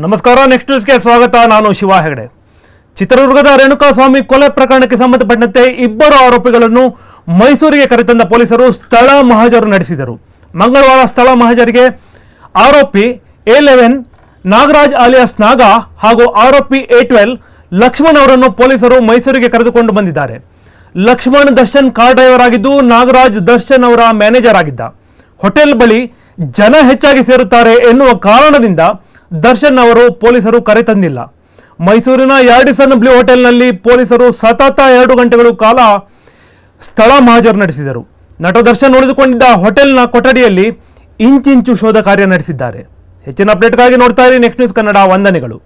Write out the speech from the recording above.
ನಮಸ್ಕಾರ ನೆಕ್ಸ್ಟ್ ನ್ಯೂಸ್ಗೆ ಸ್ವಾಗತ. ನಾನು ಶಿವ ಹೆಗಡೆ. ಚಿತ್ರದುರ್ಗದ ರೇಣುಕಾಸ್ವಾಮಿ ಕೊಲೆ ಪ್ರಕರಣಕ್ಕೆ ಸಂಬಂಧಪಟ್ಟಂತೆ ಇಬ್ಬರು ಆರೋಪಿಗಳನ್ನು ಮೈಸೂರಿಗೆ ಕರೆತಂದ ಪೊಲೀಸರು ಸ್ಥಳ ಮಹಜರು ನಡೆಸಿದರು. ಮಂಗಳವಾರ ಸ್ಥಳ ಮಹಜರಿಗೆ ಆರೋಪಿ ಎ ಲೆವೆನ್ ನಾಗರಾಜ್ ಅಲಿಯಾಸ್ ನಾಗ ಹಾಗೂ ಆರೋಪಿ ಎ ಟ್ವೆಲ್ ಲಕ್ಷ್ಮಣ್ ಅವರನ್ನು ಪೊಲೀಸರು ಮೈಸೂರಿಗೆ ಕರೆದುಕೊಂಡು ಬಂದಿದ್ದಾರೆ. ಲಕ್ಷ್ಮಣ್ ದರ್ಶನ್ ಕಾರ್ ಡ್ರೈವರ್ ಆಗಿದ್ದು, ನಾಗರಾಜ್ ದರ್ಶನ್ ಅವರ ಮ್ಯಾನೇಜರ್ ಆಗಿದ್ದ. ಹೋಟೆಲ್ ಬಳಿ ಜನ ಹೆಚ್ಚಾಗಿ ಸೇರುತ್ತಾರೆ ಎನ್ನುವ ಕಾರಣದಿಂದ ದರ್ಶನ್ ಅವರು ಪೊಲೀಸರು ಕರೆ ತಂದಿಲ್ಲ ಮೈಸೂರಿನ ಯಾರ್ಡಿಸನ್ ಬ್ಲೂ ಹೋಟೆಲ್ನಲ್ಲಿ ಪೊಲೀಸರು ಸತತ ಎರಡು ಗಂಟೆಗಳು ಕಾಲ ಸ್ಥಳ ಮಹಾಜರು ನಡೆಸಿದರು. ನಟ ದರ್ಶನ್ ಉಳಿದುಕೊಂಡಿದ್ದ ಹೋಟೆಲ್ನ ಕೊಠಡಿಯಲ್ಲಿ ಇಂಚಿಂಚು ಶೋಧ ಕಾರ್ಯ ನಡೆಸಿದ್ದಾರೆ. ಹೆಚ್ಚಿನ ಅಪ್ಡೇಟ್ಗಾಗಿ ನೋಡ್ತಾ ಇರಿ ನೆಕ್ಸ್ಟ್ ನ್ಯೂಸ್ ಕನ್ನಡ ವಂದನೆಗಳು.